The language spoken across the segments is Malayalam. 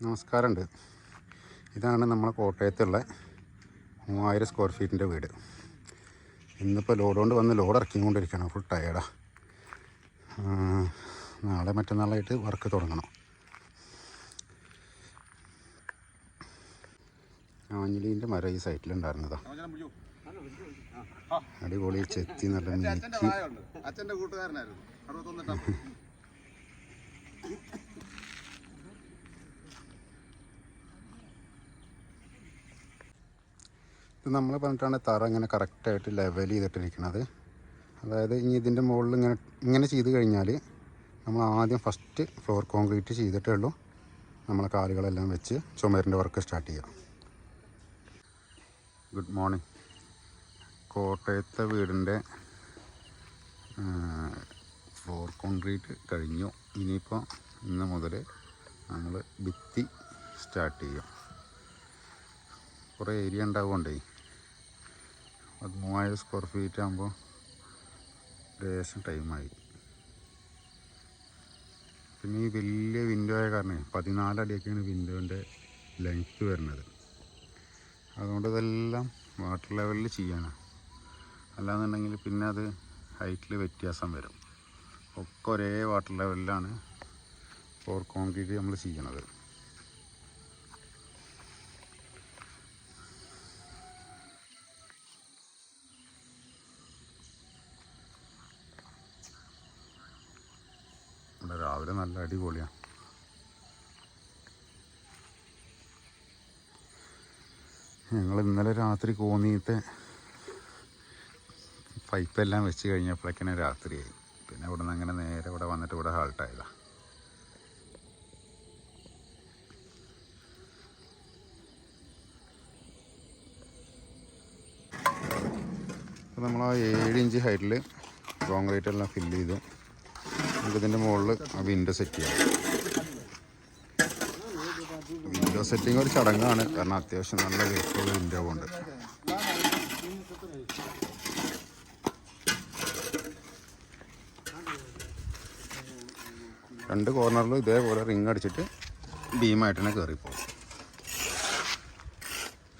നമസ്കാരമുണ്ട്. ഇതാണ് നമ്മളെ കോട്ടയത്തുള്ള മൂവായിരം സ്ക്വയർ ഫീറ്റിന്റെ വീട്. ഇന്നിപ്പോൾ ലോഡ് കൊണ്ട് വന്ന് ലോഡ് ഇറക്കിക്കൊണ്ടിരിക്കണം ഫുൾ ടയേർഡാ നാളെ മറ്റന്നാളായിട്ട് വർക്ക് തുടങ്ങണം. ആഞ്ഞിലീന്റെ മരം ഈ സൈറ്റിലുണ്ടായിരുന്നതാ അടിപൊളി ചെത്തി നല്ല നീക്കി അച്ഛന്റെ കൂട്ടുകാരനായിരുന്നു. ഇത് നമ്മൾ പറഞ്ഞിട്ടാണ് തറ ഇങ്ങനെ കറക്റ്റായിട്ട് ലെവൽ ചെയ്തിട്ടിരിക്കുന്നത് അതായത് ഇനി ഇതിന്റെ മുകളിൽ ഇങ്ങനെ ഇങ്ങനെ ചെയ്ത് കഴിഞ്ഞാൽ നമ്മൾ ആദ്യം ഫസ്റ്റ് ഫ്ലോർ കോൺക്രീറ്റ് ചെയ്തിട്ടേ ഉള്ളൂ. നമ്മളെ കാലുകളെല്ലാം വെച്ച് ചുമരിന്റെ വർക്ക് സ്റ്റാർട്ട് ചെയ്യാം. ഗുഡ് മോർണിംഗ് കോട്ടയത്തെ വീടിന്റെ ഫ്ലോർ കോൺക്രീറ്റ് കഴിഞ്ഞു. ഇനിയിപ്പോൾ ഇന്ന് മുതൽ നമ്മൾ ഭിത്തി സ്റ്റാർട്ട് ചെയ്യാം. കുറേ ഏരിയ ഉണ്ടാവുകൊണ്ടേ അത് മൂവായിരം സ്ക്വയർ ഫീറ്റ് ആകുമ്പോൾ ലേശം ടൈമായി പിന്നെ ഈ വലിയ വിൻഡോ ആയ കാരണം പതിനാലടിയൊക്കെയാണ് വിൻഡോന്റെ ലെങ്ത്ത് വരുന്നത്. അതുകൊണ്ട് ഇതെല്ലാം വാട്ടർ ലെവലിൽ ചെയ്യണം. അല്ലാന്നുണ്ടെങ്കിൽ പിന്നെ അത് ഹൈറ്റിൽ വ്യത്യാസം വരും. ഒക്കെ ഒരേ വാട്ടർ ലെവലിലാണ് ഫോർ കോൺക്രീറ്റ് നമ്മൾ ചെയ്യണത്. ഇവിടെ നല്ല അടിപൊളിയാണ് ഞങ്ങൾ ഇന്നലെ രാത്രി കോന്നിയത്തെ പൈപ്പെല്ലാം വെച്ച് കഴിഞ്ഞപ്പോഴേക്കിനെ രാത്രിയായി. പിന്നെ ഇവിടെ നിന്ന് അങ്ങനെ നേരെ ഇവിടെ വന്നിട്ട് ഇവിടെ ഹാൾട്ടായതാണ് അപ്പോൾ നമ്മൾ ആ ഏഴ് ഇഞ്ച് ഹൈറ്റിൽ കോൺക്രീറ്റ് എല്ലാം ഫില്ല് ചെയ്തു ഇതിന്റെ മുകളിൽ വിൻഡോ സെറ്റ് ചെയ്യാം. വിൻഡോ സെറ്റിംഗ് ഒരു ചടങ്ങാണ്. കാരണം അത്യാവശ്യം നല്ല വലിപ്പമുള്ള വിൻഡോ ഉണ്ട് രണ്ട് കോർണറിലും ഇതേപോലെ റിങ് അടിച്ചിട്ട് ബീമായിട്ട് തന്നെ കയറിപ്പോകും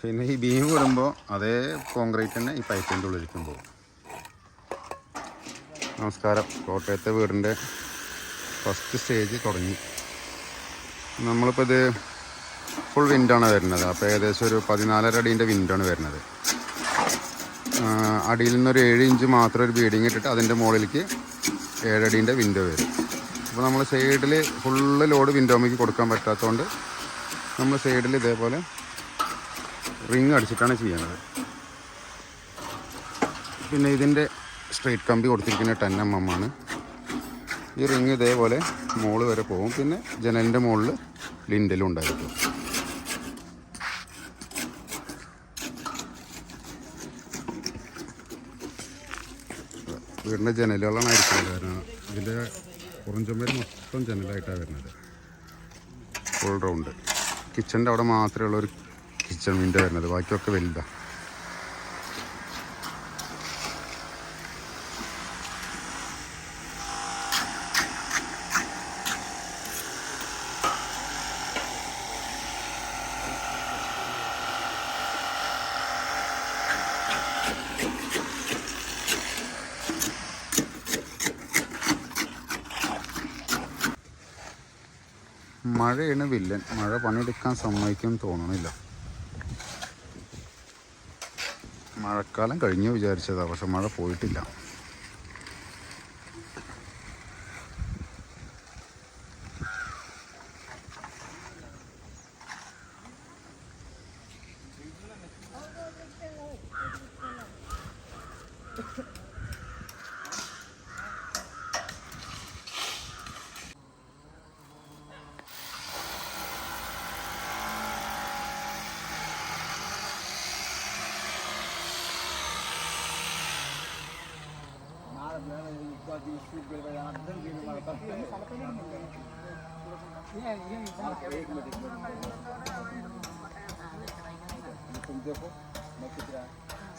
പിന്നെ ഈ ബീം വരുമ്പോൾ അതേ കോൺക്രീറ്റ് തന്നെ ഈ പൈപ്പിന്റെ ഉള്ളിലേക്കും പോകും. നമസ്കാരം. കോട്ടയത്തെ വീടിന്റെ ഫസ്റ്റ് സ്റ്റേജ് തുടങ്ങി. നമ്മളിപ്പോൾ ഇത് ഫുൾ വിൻഡാണ് വരുന്നത്. അപ്പോൾ ഏകദേശം ഒരു പതിനാലര അടീന്റെ വിൻഡാണ് വരുന്നത്. അടിയിൽ നിന്നൊരു ഏഴ് ഇഞ്ച് മാത്രം ഒരു ബീഡിങ് ഇട്ടിട്ട് അതിന്റെ മുകളിലേക്ക് ഏഴടീന്റെ വിൻഡോ വരും. അപ്പോൾ നമ്മൾ സൈഡിൽ ഫുള്ള് ലോഡ് വിൻഡോമേക്ക് കൊടുക്കാൻ പറ്റാത്തതുകൊണ്ട് നമ്മൾ സൈഡിൽ ഇതേപോലെ റിങ് അടിച്ചിട്ടാണ് ചെയ്യുന്നത്. പിന്നെ ഇതിന്റെ സ്ട്രെയിറ്റ് കമ്പി കൊടുത്തിരിക്കുന്ന ടെൻ എം എം ആണ്. ഈ റിങ് ഇതേപോലെ മോൾ വരെ പോകും. പിന്നെ ജനലിന്റെ മുകളിൽ ലിൻഡലും ഉണ്ടായിരിക്കും. വീടിന്റെ ജനലുകളാണ് ആയിരിക്കുന്നത് കാരണം ഇതിന്റെ പുറംചുമര് മൊത്തം ജനലായിട്ടാണ് വരുന്നത്. ഫുൾ റൗണ്ട് കിച്ചന്റെ അവിടെ മാത്രമേ ഉള്ളൊരു കിച്ചൺ വിൻഡോ വരുന്നത്. ബാക്കിയൊക്കെ വലുതാണ് മഴയാണ് വില്ലൻ. മഴ പണിയെടുക്കാൻ സമ്മതിക്കും തോന്നണില്ല. മഴക്കാലം കഴിഞ്ഞു വിചാരിച്ചതാണ് പക്ഷെ മഴ പോയിട്ടില്ല.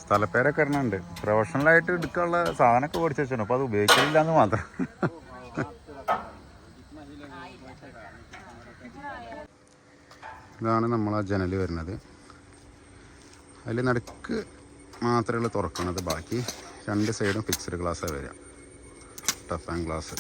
സ്ഥലപ്പേരൊക്കെ ഇടുന്നുണ്ട് പ്രൊഫഷണലായിട്ട് എടുക്കാനുള്ള സാധനമൊക്കെ പഠിച്ചു വെച്ചാണ് അപ്പോൾ അത് ഉപയോഗിക്കില്ല എന്ന് മാത്രം. ഇതാണ് നമ്മളാ ജനൽ വരുന്നത്. അതിൽ നടുക്ക് മാത്രമേ ഉള്ളൂ തുറക്കണത്. ബാക്കി രണ്ട് സൈഡും ഫിക്സഡ് ഗ്ലാസ്സാണ് വരിക. ടഫ് ആൻഡ് ഗ്ലാസ്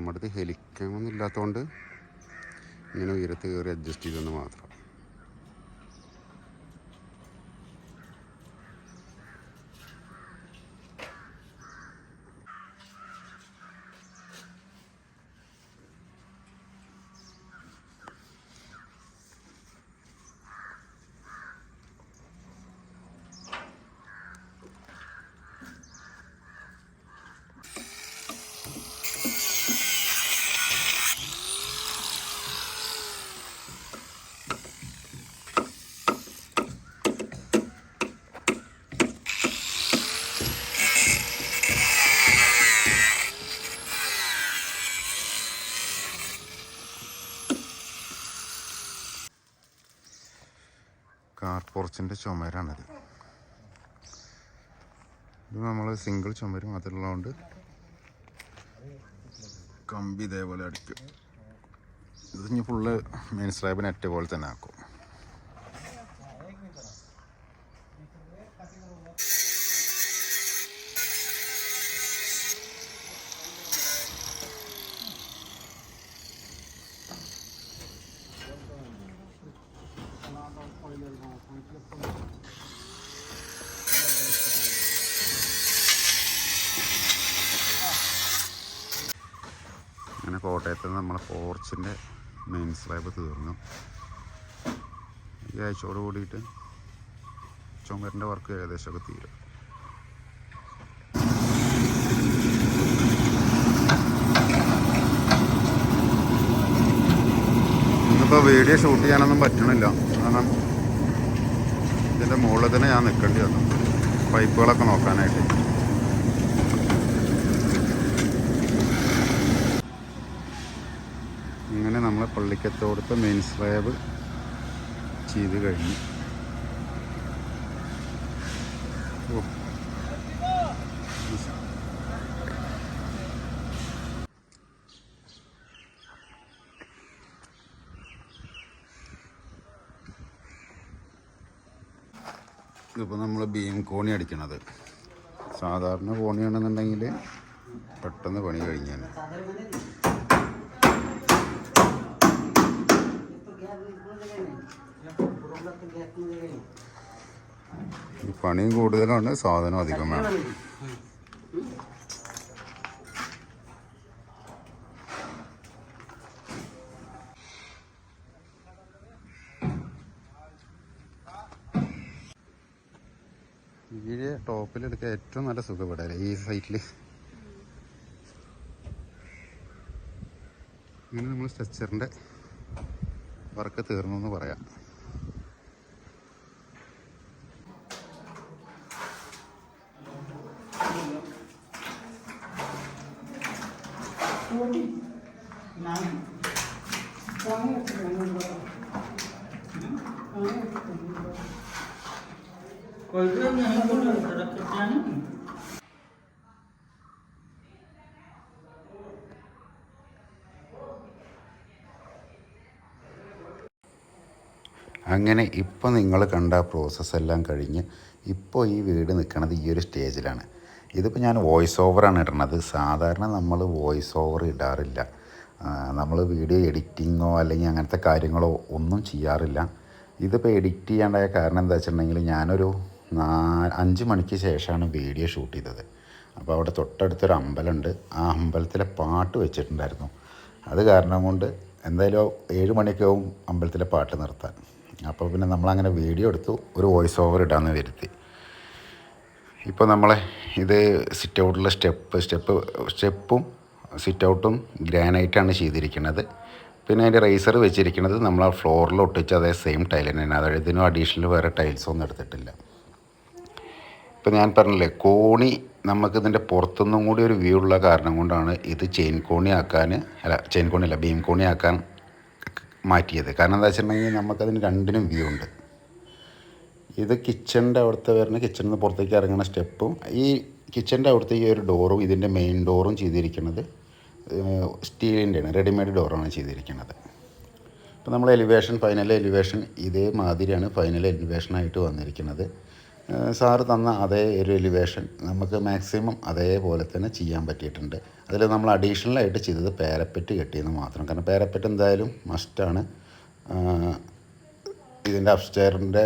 നമ്മുടെ അടുത്ത് ഹെലിക്കാമൊന്നും ഇല്ലാത്തതുകൊണ്ട് ഇങ്ങനെ ഉയരത്ത് കയറി അഡ്ജസ്റ്റ് ചെയ്തെന്ന് മാത്രം. കാർ ചുമരാണത്. ഇത് നമ്മൾ സിംഗിൾ ചുമര് മാത്രമുള്ളതുകൊണ്ട് കമ്പി ഇതേപോലെ അടിക്കും. ഇത് ഫുള്ള് മെയിൻ സ്ലാബ് നെറ്റ് പോലെ തന്നെ ആക്കും. അങ്ങനെ കോട്ടയത്ത് നമ്മളെ പോർച്ചിന്റെ മെയിൻ സ്ലാബ് തീർന്നു. ഈ ആഴ്ചയോട് കൂടിയിട്ട് ചുമരിന്റെ വർക്ക് ഏകദേശമൊക്കെ തീരും. ഇപ്പോൾ വീഡിയോ ഷൂട്ട് ചെയ്യാനൊന്നും പറ്റണില്ല. കാരണം ഇതിന്റെ മുകളിൽ തന്നെ ഞാൻ നിൽക്കേണ്ടി വന്നു. പൈപ്പുകളൊക്കെ നോക്കാനായിട്ട് അങ്ങനെ നമ്മൾ പള്ളിക്കത്തോടത്തെ മെയിൻ സ്ലാബ് ചെയ്ത് കഴിഞ്ഞു. ഇതിപ്പോൾ നമ്മൾ ബീം കോണി അടിക്കണത്. സാധാരണ കോണിയാണെന്നുണ്ടെങ്കിൽ പെട്ടെന്ന് പണി കഴിഞ്ഞാൽ പണിയും കൂടുതലാണ് സാധനം അധികം വേണം. ടോപ്പിലെടുക്കാൻ ഏറ്റവും നല്ല സുഖം ഇവിടെ ഈ സൈറ്റിൽ ഇങ്ങനെ നമ്മൾ സ്ട്രെച്ചറിന്റെ വർക്ക് തീർന്നു എന്ന് പറയാം. അങ്ങനെ ഇപ്പോൾ നിങ്ങൾ കണ്ട പ്രോസസ്സെല്ലാം കഴിഞ്ഞ് ഇപ്പോൾ ഈ വീട് നിൽക്കുന്നത് ഈ ഒരു സ്റ്റേജിലാണ് ഇതിപ്പോൾ ഞാൻ വോയിസ് ഓവറാണ് ഇടുന്നത് സാധാരണ നമ്മൾ വോയിസ് ഓവർ ഇടാറില്ല. നമ്മൾ വീഡിയോ എഡിറ്റിങ്ങോ അല്ലെങ്കിൽ അങ്ങനത്തെ കാര്യങ്ങളോ ഒന്നും ചെയ്യാറില്ല. ഇതിപ്പോൾ എഡിറ്റ് ചെയ്യാണ്ടായ കാരണം എന്താ വെച്ചിട്ടുണ്ടെങ്കിൽ ഞാനൊരു നാ അഞ്ച് മണിക്ക് ശേഷമാണ് വീഡിയോ ഷൂട്ട് ചെയ്തത്. അപ്പോൾ അവിടെ തൊട്ടടുത്തൊരു അമ്പലമുണ്ട്. ആ അമ്പലത്തിലെ പാട്ട് വെച്ചിട്ടുണ്ടായിരുന്നു. അത് കാരണം കൊണ്ട് എന്തായാലും ഏഴ് മണിയൊക്കെ ആവും അമ്പലത്തിലെ പാട്ട് നിർത്താൻ. അപ്പോൾ പിന്നെ നമ്മളങ്ങനെ വീഡിയോ എടുത്തു. ഒരു വോയിസ് ഓവർ ഇടാമെന്ന് വരുത്തി. ഇപ്പോൾ നമ്മളെ ഇത് സിറ്റ് ഔട്ടിലെ സ്റ്റെപ്പ് സ്റ്റെപ്പ് സ്റ്റെപ്പും സിറ്റ് ഔട്ടും ഗ്രാനൈറ്റാണ് ചെയ്തിരിക്കുന്നത്. പിന്നെ അതിന്റെ റൈസർ വെച്ചിരിക്കുന്നത് നമ്മൾ ആ ഫ്ലോറിൽ ഒട്ടിച്ച് അതേ സെയിം ടൈൽ തന്നെയാണ് അതായത് ഇതിനും അഡീഷണൽ വേറെ ടൈൽസൊന്നും എടുത്തിട്ടില്ല. ഇപ്പം ഞാൻ പറഞ്ഞില്ലേ കോണി നമുക്കിതിന്റെ പുറത്തുനിന്നും കൂടി ഒരു വ്യൂ ഉള്ള കാരണം കൊണ്ടാണ് ഇത് ചെയിൻ കോണി ആക്കാൻ അല്ല ചെയിൻ കോണി അല്ല ബീം കോണി ആക്കാൻ മാറ്റിയത്. കാരണം എന്താ വെച്ചിട്ടുണ്ടെങ്കിൽ നമുക്കതിന് രണ്ടിനും വ്യൂ ഉണ്ട്. ഇത് കിച്ചണിന്റെ അവിടുത്തെ വരുന്ന കിച്ചണിൽ നിന്ന് പുറത്തേക്ക് ഇറങ്ങുന്ന സ്റ്റെപ്പും ഈ കിച്ചണിന്റെ അവിടുത്തെ ഈ ഒരു ഡോറും ഇതിന്റെ മെയിൻ ഡോറും ചെയ്തിരിക്കുന്നത് സ്റ്റീലിന്റെയാണ് റെഡിമെയ്ഡ് ഡോറാണ് ചെയ്തിരിക്കുന്നത്. അപ്പോൾ നമ്മൾ എലിവേഷൻ ഫൈനൽ എലിവേഷൻ ഇതേ ഇതേമാതിരിയാണ് ഫൈനൽ എലിവേഷനായിട്ട് വന്നിരിക്കുന്നത്. സാറ് തന്ന അതേ ഒരു എലിവേഷൻ നമുക്ക് മാക്സിമം അതേപോലെ തന്നെ ചെയ്യാൻ പറ്റിയിട്ടുണ്ട്. അതിൽ നമ്മൾ അഡീഷണലായിട്ട് ചെയ്തത് പാരപ്പറ്റ് കെട്ടിയെന്ന് മാത്രം. കാരണം പാരപ്പറ്റ് എന്തായാലും മസ്റ്റാണ് ഇതിന്റെ അപ്സ്റ്റെയറിന്റെ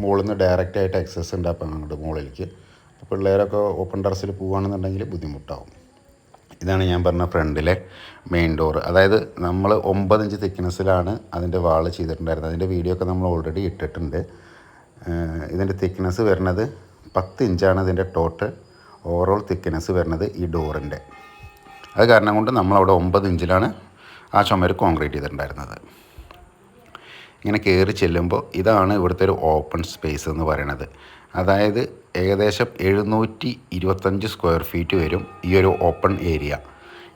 മുകളിൽ നിന്ന് ഡയറക്റ്റ് ആയിട്ട് എക്സസ് ഉണ്ട് അപ്പം അങ്ങോട്ട് മുകളിലേക്ക്. അപ്പോൾ പിള്ളേരൊക്കെ ഓപ്പൺ ടെറസിൽ പോവുകയാണെന്നുണ്ടെങ്കിൽ ബുദ്ധിമുട്ടാവും. ഇതാണ് ഞാൻ പറഞ്ഞ ഫ്രണ്ടിലെ മെയിൻ ഡോർ അതായത് നമ്മൾ ഒമ്പത് ഇഞ്ച് തിക്നെസ്സിലാണ് അതിന്റെ വാൾ ചെയ്തിട്ടുണ്ടായിരുന്നത്. അതിന്റെ വീഡിയോ ഒക്കെ നമ്മൾ ഓൾറെഡി ഇട്ടിട്ടുണ്ട്. ഇതിന്റെ തിക്നെസ് വരുന്നത് പത്ത് ഇഞ്ചാണ് ഇതിന്റെ ടോട്ടൽ ഓവറോൾ തിക്നെസ് വരുന്നത് ഈ ഡോറിന്റെ അത് കാരണം കൊണ്ട് നമ്മളവിടെ ഒമ്പത് ഇഞ്ചിലാണ് ആ ചുമര് കോൺക്രീറ്റ് ചെയ്തിട്ടുണ്ടായിരുന്നത്. ഇങ്ങനെ കയറി ചെല്ലുമ്പോൾ ഇതാണ് ഇവിടുത്തെ ഒരു ഓപ്പൺ സ്പേസ് എന്ന് പറയുന്നത്. അതായത് ഏകദേശം എഴുന്നൂറ്റി ഇരുപത്തഞ്ച് സ്ക്വയർ ഫീറ്റ് വരും ഈ ഒരു ഓപ്പൺ ഏരിയ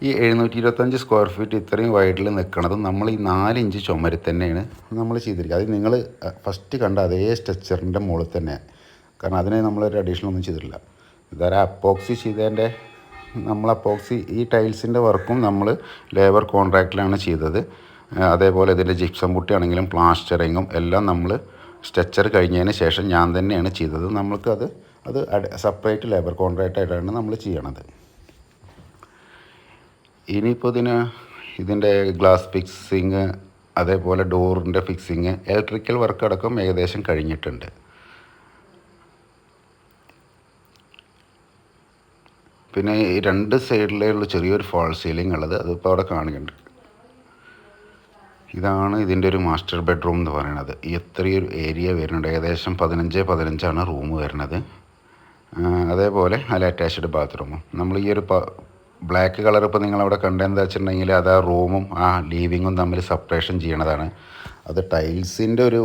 ഈ എഴുന്നൂറ്റി ഇരുപത്തഞ്ച് സ്ക്വയർ ഫീറ്റ് ഇത്രയും വൈഡിൽ നിൽക്കുന്നത് നമ്മൾ ഈ നാലിഞ്ച് ചുമരിൽ തന്നെയാണ് നമ്മൾ ചെയ്തിരിക്കുക അത് നിങ്ങൾ ഫസ്റ്റ് കണ്ട അതേ സ്ട്രക്ചറിന്റെ മുകളിൽ തന്നെ. കാരണം അതിനെ നമ്മളൊരു അഡീഷണൽ ഒന്നും ചെയ്തിട്ടില്ല. ഇതൊരു അപ്പോക്സി ചെയ്തതിന്റെ? നമ്മൾ അപ്പോക്സി ഈ ടൈൽസിന്റെ വർക്കും നമ്മൾ ലേബർ കോൺട്രാക്റ്റിലാണ് ചെയ്തത്. അതേപോലെ ഇതിന്റെ ജിപ്സം പുട്ടിയാണെങ്കിലും പ്ലാസ്റ്ററിങ്ങും എല്ലാം നമ്മൾ സ്ട്രെച്ചർ കഴിഞ്ഞതിന് ശേഷം ഞാൻ തന്നെയാണ് ചെയ്തത്. നമ്മൾക്കത് അത് സെപ്പറേറ്റ് ലേബർ കോൺട്രാക്റ്റ് ആയിട്ടാണ് നമ്മൾ ചെയ്യണത്. ഇനിയിപ്പോൾ ഇതിന് ഇതിന്റെ ഗ്ലാസ് ഫിക്സിങ് അതേപോലെ ഡോറിന്റെ ഫിക്സിങ് ഇലക്ട്രിക്കൽ വർക്ക് അടക്കം ഏകദേശം കഴിഞ്ഞിട്ടുണ്ട്. പിന്നെ ഈ രണ്ട് സൈഡിലുള്ള ചെറിയൊരു ഫാൾ സീലിംഗ് ഉള്ളത് അതിപ്പോൾ അവിടെ കാണുന്നുണ്ട്. ഇതാണ് ഇതിന്റെ ഒരു മാസ്റ്റർ ബെഡ്റൂം എന്ന് പറയുന്നത്. ഇത്രയൊരു ഏരിയ വരുന്നുണ്ട്. ഏകദേശം പതിനഞ്ച് പതിനഞ്ചാണ് റൂം വരുന്നത്. അതേപോലെ അതിൽ അറ്റാച്ച്ഡ് ബാത്റൂമും നമ്മൾ ഈ ഒരു ബ്ലാക്ക് കളർ ഇപ്പോൾ നിങ്ങളവിടെ കണ്ടെന്താ വെച്ചിട്ടുണ്ടെങ്കിൽ അത് ആ റൂമും ആ ലീവിങ്ങും തമ്മിൽ സെപ്പറേഷൻ ചെയ്യണതാണ്. അത് ടൈൽസിന്റെ ഒരു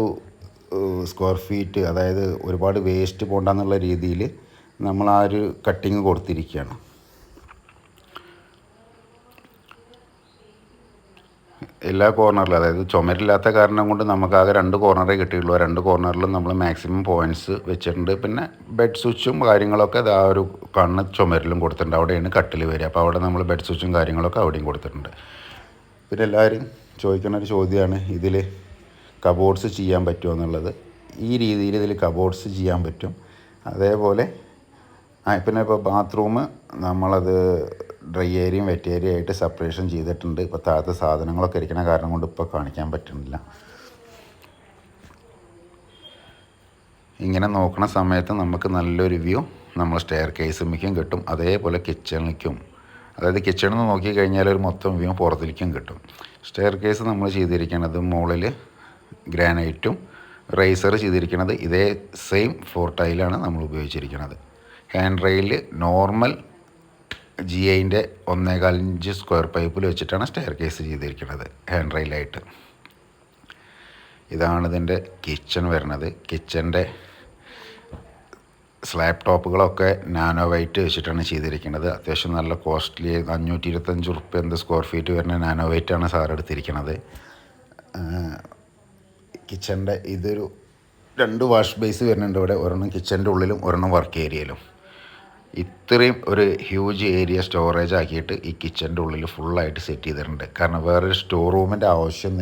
സ്ക്വയർ ഫീറ്റ് അതായത് ഒരുപാട് വേസ്റ്റ് പോണ്ടെന്നുള്ള രീതിയിൽ നമ്മൾ ആ ഒരു കട്ടിങ് കൊടുത്തിരിക്കുകയാണ്. എല്ലാ കോർണറിലും അതായത് ചുമരില്ലാത്ത കാരണം കൊണ്ട് നമുക്കാകെ രണ്ട് കോർണറേ കിട്ടിയുള്ളൂ രണ്ട് കോർണറിലും നമ്മൾ മാക്സിമം പോയിന്റ്സ് വെച്ചിട്ടുണ്ട്. പിന്നെ ബെഡ് സ്വിച്ചും കാര്യങ്ങളൊക്കെ അത് ആ ഒരു കണ്ണ് ചുമരിലും കൊടുത്തിട്ടുണ്ട്. അവിടെയാണ് കട്ടിൽ വരിക. അപ്പോൾ അവിടെ നമ്മൾ ബെഡ് സ്വിച്ചും കാര്യങ്ങളൊക്കെ അവിടെയും കൊടുത്തിട്ടുണ്ട്. പിന്നെ എല്ലാവരും ചോദിക്കുന്ന ഒരു ചോദ്യമാണ് ഇതിൽ കബോർഡ്സ് ചെയ്യാൻ പറ്റുമോ എന്നുള്ളത്. ഈ രീതിയിൽ ഇതിൽ കബോർഡ്സ് ചെയ്യാൻ പറ്റും. അതേപോലെ പിന്നെ ഇപ്പോൾ ബാത്റൂം നമ്മളത് ഡ്രൈ ഏരിയയും വെറ്റ് ഏരിയ ആയിട്ട് സെപ്പറേഷൻ ചെയ്തിട്ടുണ്ട്. ഇപ്പോൾ താഴത്തെ സാധനങ്ങളൊക്കെ ഇരിക്കുന്ന കാരണം കൊണ്ട് ഇപ്പോൾ കാണിക്കാൻ പറ്റുന്നില്ല. ഇങ്ങനെ നോക്കണ സമയത്ത് നമുക്ക് നല്ലൊരു വ്യൂ നമ്മൾ സ്റ്റെയർ കേസുമിക്കും കിട്ടും. അതേപോലെ കിച്ചണിലേക്കും അതായത് കിച്ചണിൽ നിന്ന് നോക്കി കഴിഞ്ഞാൽ ഒരു മൊത്തം വ്യൂ പുറത്തേക്കും കിട്ടും. സ്റ്റെയർ കേസ് നമ്മൾ ചെയ്തിരിക്കുന്നത് മുകളിൽ ഗ്രാനൈറ്റും റൈസർ ചെയ്തിരിക്കുന്നത് ഇതേ സെയിം ഫോർ ടൈലാണ് നമ്മൾ ഉപയോഗിച്ചിരിക്കുന്നത് ഹാൻഡ് റെയിൽ നോർമൽ ജി ഐന്റെ ഒന്നേകാൽ ഇഞ്ച് സ്ക്വയർ പൈപ്പിൽ വെച്ചിട്ടാണ് സ്റ്റെയർ കേസ് ചെയ്തിരിക്കുന്നത് ഹാൻഡ് റെയിലായിട്ട് ഇതാണ് ഇതിന്റെ കിച്ചൺ വരുന്നത്. കിച്ചന്റെ സ്ലാബ് ടോപ്പുകളൊക്കെ നാനോ വൈറ്റ് വെച്ചിട്ടാണ് ചെയ്തിരിക്കുന്നത്. അത്യാവശ്യം നല്ല കോസ്റ്റ്ലി അഞ്ഞൂറ്റി ഇരുപത്തഞ്ച് ഉറുപ്പ്യ എന്ത് സ്ക്വയർ ഫീറ്റ് വരുന്ന നാനോ വൈറ്റാണ് സാർ എടുത്തിരിക്കുന്നത്. കിച്ചന്റെ ഇതൊരു രണ്ട് വാഷ് ബേസ് വരുന്നുണ്ട് ഇവിടെ. ഒരെണ്ണം കിച്ചന്റെ ഉള്ളിലും ഒരെണ്ണം വർക്ക് ഏരിയയിലും ഇത്രയും ഒരു ഹ്യൂജ് ഏരിയ സ്റ്റോറേജ് ആക്കിയിട്ട് ഈ കിച്ചന്റെ ഉള്ളിൽ ഫുള്ളായിട്ട് സെറ്റ് ചെയ്തിട്ടുണ്ട്. കാരണം വേറൊരു സ്റ്റോർ റൂമിന്റെ ആവശ്യം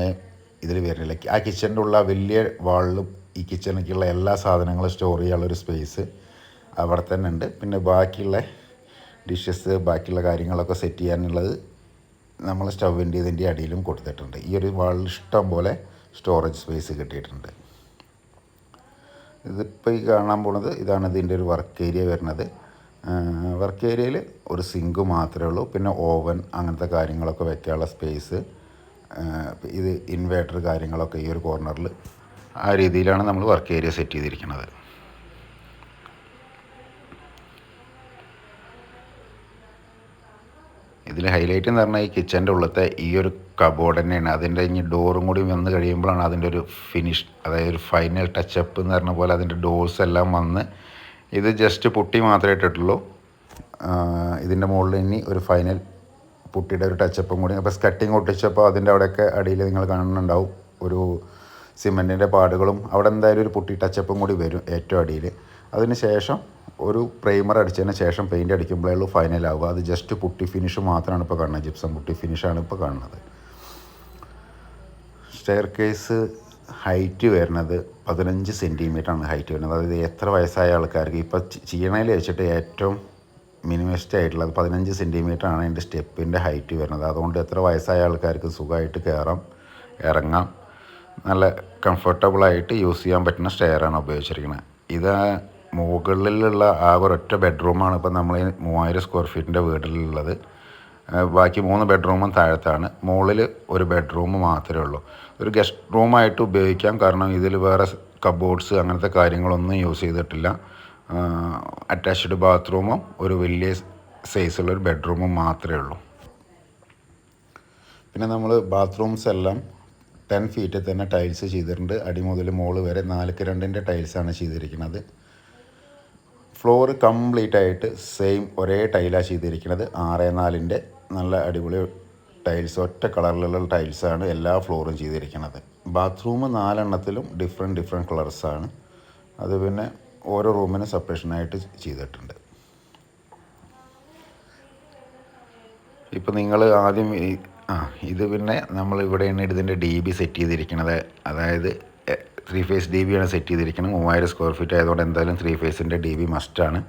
ഇതിൽ വരുന്നില്ല. ആ കിച്ചന്റെ ഉള്ള വലിയ വാളിലും ഈ കിച്ചണിലേക്കുള്ള എല്ലാ സാധനങ്ങളും സ്റ്റോർ ചെയ്യാനുള്ള ഒരു സ്പേസ് അവിടെ തന്നെ ഉണ്ട്. പിന്നെ ബാക്കിയുള്ള ഡിഷസ് ബാക്കിയുള്ള കാര്യങ്ങളൊക്കെ സെറ്റ് ചെയ്യാനുള്ളത് നമ്മൾ സ്റ്റൗവിന്റെ ഇതിന്റെ അടിയിലും കൊടുത്തിട്ടുണ്ട്. ഈ ഒരു വാളിൽ ഇഷ്ടം പോലെ സ്റ്റോറേജ് സ്പേസ് കിട്ടിയിട്ടുണ്ട്. ഇതിപ്പോൾ ഈ കാണാൻ പോണത് ഇതാണ് ഇതിന്റെ ഒരു വർക്ക് ഏരിയ വരുന്നത്. വർക്ക് ഏരിയയിൽ ഒരു സിങ്ക് മാത്രമേ ഉള്ളൂ. പിന്നെ ഓവൻ അങ്ങനത്തെ കാര്യങ്ങളൊക്കെ വെക്കാനുള്ള സ്പേസ് ഇത് ഇൻവേർട്ടർ കാര്യങ്ങളൊക്കെ ഈ ഒരു കോർണറിൽ ആ രീതിയിലാണ് നമ്മൾ വർക്ക് ഏരിയ സെറ്റ് ചെയ്തിരിക്കുന്നത്. ഇതിൽ ഹൈലൈറ്റ് എന്ന് പറഞ്ഞാൽ ഈ കിച്ചന്റെ ഉള്ളത്തെ ഈ ഒരു കബോർഡ് തന്നെയാണ്. അതിന്റെ ഇനി ഡോറും കൂടി വന്ന് കഴിയുമ്പോഴാണ് അതിന്റെ ഒരു ഫിനിഷ് അതായത് ഒരു ഫൈനൽ ടച്ചപ്പ് എന്ന് പറഞ്ഞ പോലെ അതിന്റെ ഡോഴ്സ് എല്ലാം വന്ന് ഇത് ജസ്റ്റ് പുട്ടി മാത്രമേ ഇട്ടിട്ടുള്ളൂ. ഇതിന്റെ മുകളിൽ ഇനി ഒരു ഫൈനൽ പുട്ടിയുടെ ഒരു ടച്ചപ്പും കൂടി. അപ്പോൾ സ്കട്ടിങ് ഒട്ടിച്ചപ്പോൾ അതിന്റെ അവിടെയൊക്കെ അടിയിൽ നിങ്ങൾ കാണുന്നുണ്ടാവും. ഒരു സിമെന്റിന്റെ പാടുകളും. അവിടെ എന്തായാലും ഒരു പുട്ടി ടച്ചപ്പും കൂടി വരും ഏറ്റവും അടിയിൽ. അതിന് ശേഷം ഒരു പ്രൈമർ അടിച്ചതിന് ശേഷം പെയിന്റ് അടിക്കുമ്പോഴേ ഉള്ളൂ ഫൈനൽ ആവുക. അത് ജസ്റ്റ് പുട്ടി ഫിനിഷ് മാത്രമാണ് ഇപ്പോൾ കാണുന്നത്. ജിപ്സം പുട്ടി ഫിനിഷാണ് ഇപ്പോൾ കാണുന്നത്. സ്റ്റെയർ കേസ് ഹൈറ്റ് വരുന്നത് പതിനഞ്ച് സെന്റിമീറ്ററാണ് ഹൈറ്റ് വരുന്നത്. അതായത് എത്ര വയസ്സായ ആൾക്കാർക്ക് ഇപ്പോൾ ചീണയിൽ വെച്ചിട്ട് ഏറ്റവും മിനിമസ്റ്റ് ആയിട്ടുള്ളത് പതിനഞ്ച് സെന്റിമീറ്റർ ആണ് എന്റെ സ്റ്റെപ്പിന്റെ ഹൈറ്റ് വരുന്നത്. അതുകൊണ്ട് എത്ര വയസ്സായ ആൾക്കാർക്ക് സുഖമായിട്ട് കയറാം ഇറങ്ങാം നല്ല കംഫർട്ടബിളായിട്ട് യൂസ് ചെയ്യാൻ പറ്റുന്ന സ്റ്റെയറാണ് ഉപയോഗിച്ചിരിക്കുന്നത് ഇത് മുകളിലുള്ള ആ ഒരൊറ്റ ബെഡ്റൂമാണ് ഇപ്പോൾ നമ്മൾ മൂവായിരം സ്ക്വയർ ഫീറ്റിന്റെ വീട്ടിലുള്ളത്. ബാക്കി മൂന്ന് ബെഡ്റൂമും താഴത്താണ്. മുകളിൽ ഒരു ബെഡ്റൂം മാത്രമേ ഉള്ളൂ. ഒരു ഗസ്റ്റ് റൂമായിട്ട് ഉപയോഗിക്കാം. കാരണം ഇതിൽ വേറെ കബോർഡ്സ് അങ്ങനത്തെ കാര്യങ്ങളൊന്നും യൂസ് ചെയ്തിട്ടില്ല. അറ്റാച്ച്ഡ് ബാത്റൂമും ഒരു വലിയ സൈസുള്ള ഒരു ബെഡ്റൂമും മാത്രമേ ഉള്ളൂ. പിന്നെ നമ്മൾ ബാത്റൂംസ് എല്ലാം ടെൻ ഫീറ്റിൽ തന്നെ ടൈൽസ് ചെയ്തിട്ടുണ്ട്. അടി മുതൽ മോൾ വരെ നാലുക്ക് രണ്ടിന്റെ ടൈൽസാണ് ചെയ്തിരിക്കുന്നത്. ഫ്ലോർ കംപ്ലീറ്റ് ആയിട്ട് സെയിം ഒരേ ടൈലാണ് ചെയ്തിരിക്കുന്നത്. ആറ് നാലിന്റെ നല്ല അടിപൊളി ടൈൽസ് ഒറ്റ കളറിലുള്ള ടൈൽസാണ് എല്ലാ ഫ്ലോറും ചെയ്തിരിക്കുന്നത്. ബാത്റൂം നാലെണ്ണത്തിലും ഡിഫറെന്റ് ഡിഫറെന്റ് കളേഴ്സാണ് അത് പിന്നെ ഓരോ റൂമിനും സെപ്പറേഷനായിട്ട് ചെയ്തിട്ടുണ്ട്. ഇപ്പോൾ നിങ്ങൾ ആദ്യം ആ ഇത് പിന്നെ നമ്മൾ ഇവിടെയാണ് ഇതിന്റെ ഡി ബി സെറ്റ് ചെയ്തിരിക്കുന്നത്. അതായത് ത്രീ ഫേസ് ഡി ബിയാണ് സെറ്റ് ചെയ്തിരിക്കുന്നത്. മൂവായിരം സ്ക്വയർ ഫീറ്റ് ആയതുകൊണ്ട് എന്തായാലും ത്രീ ഫേസിന്റെ ഡി ബി മസ്റ്റാണ്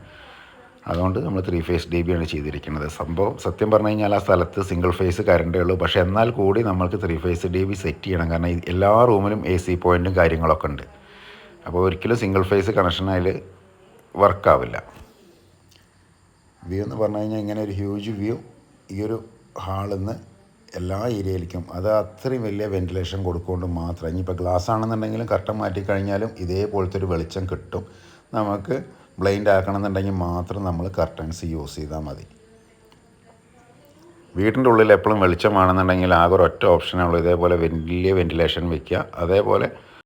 അതുകൊണ്ട് നമ്മൾ ത്രീ ഫേസ് ഡി ആണ് ചെയ്തിരിക്കുന്നത്. സംഭവം സത്യം പറഞ്ഞു കഴിഞ്ഞാൽ ആ സ്ഥലത്ത് സിംഗിൾ ഫേസ് കറണ്ടേ ഉള്ളൂ. പക്ഷേ എന്നാൽ കൂടി നമ്മൾക്ക് three phase D B set ചെയ്യണം. കാരണം എല്ലാ റൂമിലും എ സി പോയിന്റും കാര്യങ്ങളൊക്കെ ഉണ്ട്. അപ്പോൾ ഒരിക്കലും സിംഗിൾ ഫേസ് കണക്ഷൻ അതിൽ വർക്കാവില്ല വ്യൂ എന്ന് പറഞ്ഞു കഴിഞ്ഞാൽ ഇങ്ങനെ ഒരു ഹ്യൂജ് വ്യൂ ഈ ഒരു ഹാളിൽ നിന്ന് എല്ലാ ഏരിയയിലേക്കും അത് അത്രയും വലിയ വെന്റിലേഷൻ കൊടുക്കുകൊണ്ട് മാത്രം. ഇനിയിപ്പോൾ ഗ്ലാസ് ആണെന്നുണ്ടെങ്കിലും കർട്ടൻ മാറ്റിക്കഴിഞ്ഞാലും ഇതേപോലത്തെ ഒരു വെളിച്ചം കിട്ടും. നമുക്ക് ബ്ലൈൻഡ് ആക്കണമെന്നുണ്ടെങ്കിൽ മാത്രം നമ്മൾ കർട്ടൻസ് യൂസ് ചെയ്താൽ മതി. വീടിന്റെ ഉള്ളിൽ എപ്പോഴും വെളിച്ചമാണെന്നുണ്ടെങ്കിൽ ആകെ ഒരൊറ്റ ഓപ്ഷനേ ഉള്ളൂ. ഇതേപോലെ വലിയ വെന്റിലേഷൻ വയ്ക്കുക അതേപോലെ